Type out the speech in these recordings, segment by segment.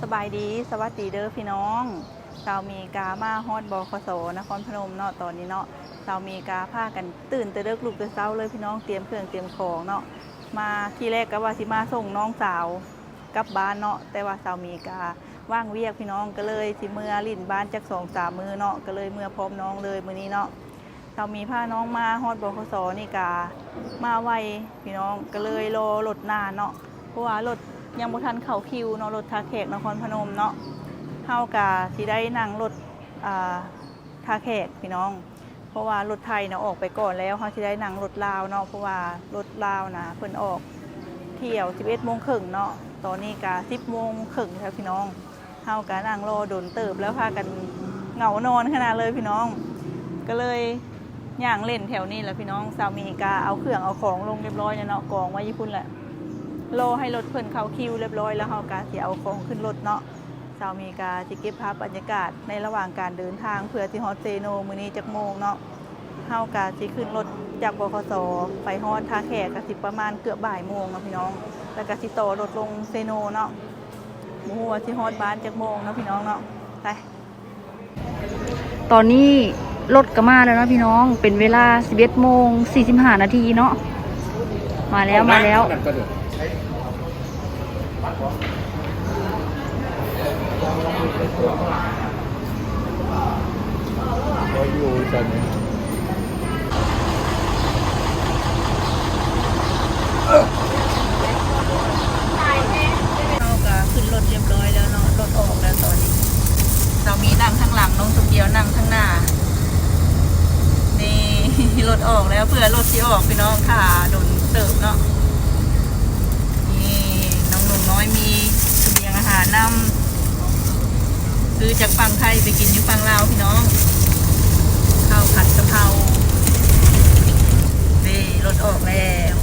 สบายดีสวัสดีเด้อพี่น้องชาวมีกามาฮอดบอคสนครพนมเนาะตอนนี้เนาะชาวมีกาพากันตื่นแต่เลิกลูกแต่เช้าเลยพี่น้องเตรียมเครื่องเตรียมของเนาะมาที่แรกก็ว่าสิมาส่งน้องสาวกลับบ้านเนาะแต่ว่าชาวมีกาว่างเวียกพี่น้องก็เลยสิเมื่อลิ่นบ้านจากสองสามมือเนาะก็เลยเมื่อพร้อมน้องเลยมือนี้เนาะชาวมีพาน้องมาฮอดบอคสนี่กามาไวพี่น้องก็เลยรอรถนานเนาะเพราะว่ารถ ยังบ่ทันเข้าคิวเนาะรถทาแขกนครพนมเนาะเฮากะสิได้นั่งรถอ่าทาแขกพี่น้อง เพราะว่ารถไทยเนาะออกไปก่อนแล้วเฮาสิได้นั่งรถลาวเนาะเพราะว่ารถลาวนะเพิ่นออกเที่ยว 11โมงครึ่งเนาะตอนนี้กะ10โมงครึ่งแล้วพี่น้องเฮากะนั่งรอโดนเติบแล้วพากันเหงานอนขนาดเลยพี่น้อง ก็เลยย่างเล่นแถวนี้แหละพี่น้องสามีกาเอาเครื่องเอาของลงเรียบร้อยแล้วเนาะกองไว้ญี่ปุ่นแหละ รอให้รถเพิ่นเข้าคิวเรียบร้อยแล้วเฮากาสิเอาของขึ้นรถเนาะสาวมีกาสิเก็บภาพบรรยากาศในระหว่างการเดินทางเพื่อที่ฮอดเซโนมื้อนี้จักโมงเนาะเฮากาสิขึ้นรถจากบขสไปฮอดท่าแขกก็สิประมาณเกือบบ่ายโมงนะพี่น้อง แล้วก็สิต่อรถลงเซโนเนาะบ่ฮู้ว่าสิฮอดบ้านจักโมงเนาะพี่น้องเนาะไปตอนนี้รถก็มาแล้วนะพี่น้องเป็นเวลา11โมง45นาทีเนาะมาแล้วมาแล้ว ก็อยู่ตอนนี้เฮาก็ขึ้นรถเรียบร้อยแล้วเนาะรถออกแล้วตอนนี้ เรามีนั่งข้างหลังน้องสุเกียวนั่งข้างหน้า นี่รถออกแล้วเพื่อรถที่ออกพี่น้องค่ะโดนเติบเนาะ องหนุ่มน้อยมีเสบียงอาหารนำคือจากฝั่งไทยไปกินอยู่ฝั่งลาวพี่น้องข้าวผัดกะเพราดีรถออกแล้ว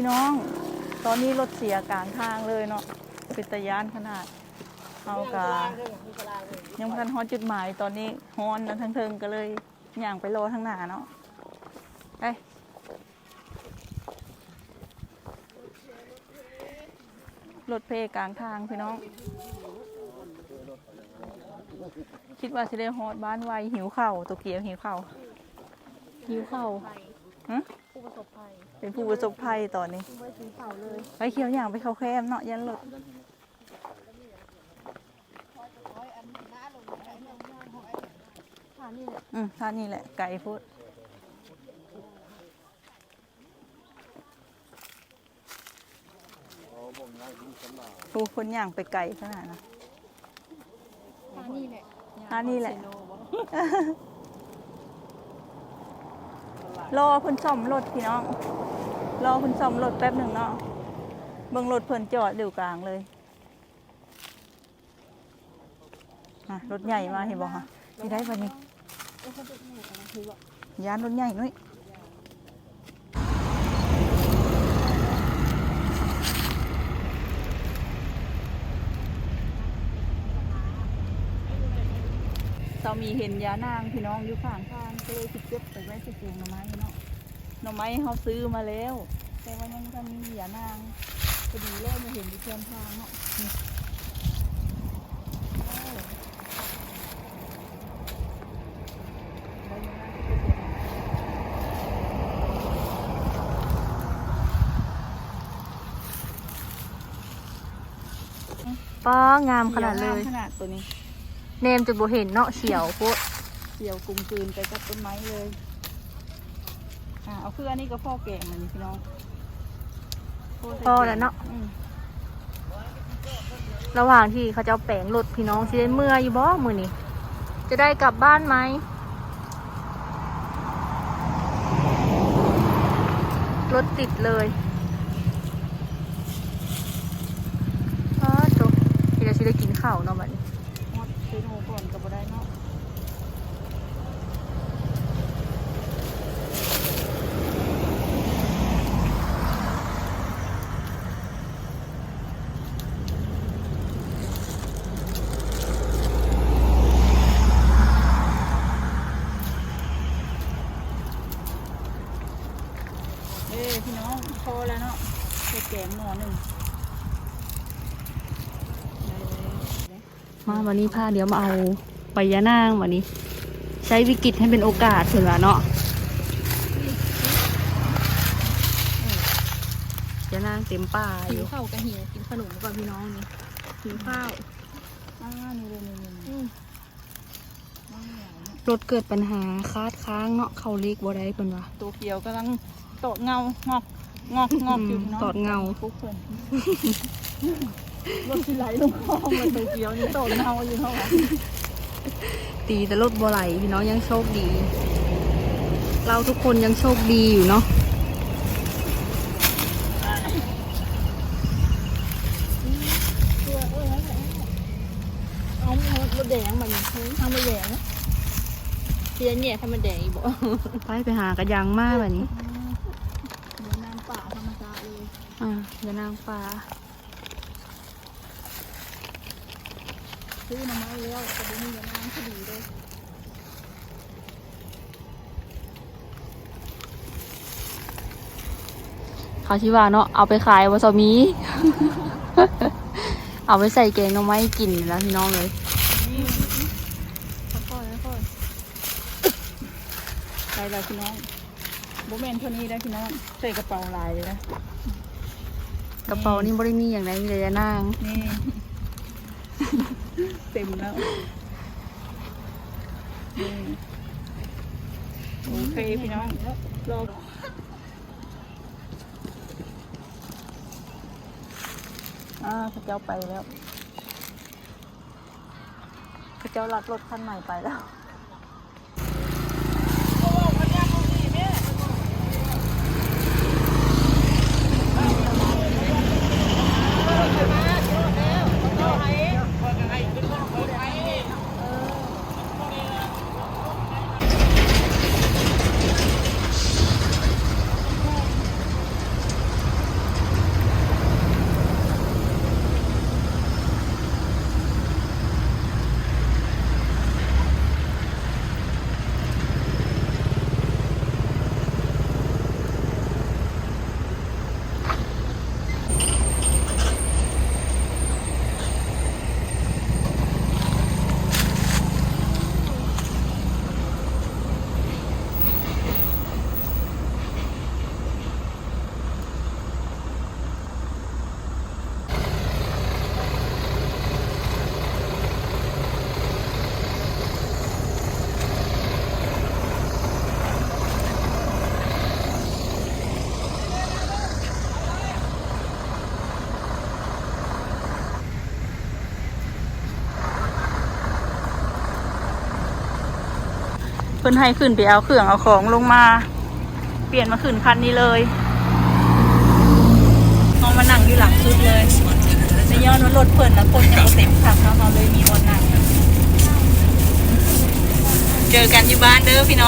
พี่น้อง ตอนนี้รถเสียกลางทางเลยเนาะเป็นตะยานขนาดเอากายังพันฮอดจุดหมายตอนนี้ฮอนนะทั้งเทิงก็เลยย่างไปรอทางหน้าเนาะไปรถเพกลางทางพี่น้อง คิดว่าจะได้ฮอดบ้านไวหิวเข่าวตัวเกียวหิวเข่าวหิวเข่าวฮะ ผู้ประสบภัยเป็นผู้ประสบภัยตอนนี้ไม่ถึงเสาเลยไปเขียวอย่างไปเขาแคมเนาะยันรถอืมท่านี่แหละไก่พูดผู้คนย่างไปไก่ขนาดนะท่านี่แหละท่านี่แหละ รอเพิ่นซ่อมรถพี่น้อง รอเพิ่นซ่อมรถแป๊บหนึ่งเนาะเบิ่งรถเพิ่นจอดอยู่กลางเลยรถใหญ่มาเห็นบ่คะที่ได้ปะนี่ยานรถใหญ่นุ้ยามีเห็นยานางพี่น้องอยู่ข้างทางก็เลยสิเก็บไปไว้สิเกียงหน่อไม้เนาะหน่อไม้เขาซื้อมาแล้ว แต่ว่ายังก็มียานางพอดีแล้วมาเห็นอยู่เทียนทางเนาะนี่โอ้ใบยานางก็เป็นองนั้นป้างามขนาดเลย ขนาดตัวนี้ เนมจุดบ่เห็นเนาะเฉียวโพดเกี่ยวกลุ่มกลืนไปกับต้นไม้เลย อ่าเอาคืออันนี้ก็พ่อแกงมันนี่พี่น้องโใส่พอแล้วเนาะอืมระหว่างที่เขาจะเอาแปลงรถพี่น้องสิได้เมื่ออยู่บ่มือนี้จะได้กลับบ้านไหมรถติดเลยอ้าวจบที่จะสิได้กินข้าวเนาะบัดนี้ฮอดเซ โนก่อนก็บ่ได้เนาะเอ้พี่น้องพอแล้วเนาะแกงหม้อหนึ่งได้เลย มาวันนี้พาเดี๋ยวมาเอาไปยานางวันนี้ ใช้วิกฤตให้เป็นโอกาสเถอะล่ะเนาะยานางเต็มป่าอหิวยู่ข้าวกับหิวกินขนมก่อนพี่น้องนี่กินข้าวอ่านี่เลยนี่นี่นี่น้องเหนียวเนี่ยรถเกิดปัญหาคาดค้างเนาะเขาเรียกบ่ได้เพิ่นว่าตัวเกียวกำลังโตดเงางอกงอกงอกอยู่พี่น้องตอดเงาปุ๊บเพิ่น รถที่ไหลลงคลองเลยตัวเกียวนี่โตดเงาอยู่เท่าไหร่ตีแต่รถบ่ไหลพี่น้องยังโชคดี เราทุกคนยังโชคดีอยู่เนาะตัวเอ้ยเอารถแดงมันทำมาแดงนะเทียนเนี่ยถ้ามันแดงอีบ่ไปไปหากระยังมาแบบนี้เดี๋ยวน้ำป่าธรรมชาติเลยอ่าอย่านางฟ้า ซื้อหน่อไม้แล้วแต่เดี๋ยวนี้อย่าน้ำคดีเลยเขาชิว่าเนาะเอาไปขายวาซามิเอาไปใส่แกงหน่อไม้กินแล้วพี่น้องเลยนี่ค่อยๆค่อยๆไปแล้วพี่น้องโบแมนเท่านี้ได้พี่น้องใส่กระเป๋าลายเลยนะกระเป๋านี่บ่ได้มีอย่างไรมีแต่ยานางนี่ เต็มแล้ว โอเคพี่น้องรออ่าพระเจ้าไปแล้วพระเจ้าลักรถคันใหม่ไปแล้วเร็ว เพิ่นให้ขึ้นไปเอาเครื่องเอาของลงมา เปลี่ยนมาขึ้นคันนี้เลยนองมานั่งอยู่หลังสุดเลยในย้อนว่ารถเพิ่นนะคนยังบ่เต็มคันเนาะเราเลยมีวันนั่งเจอกันอยู่บ้านเด้อพี่น้อง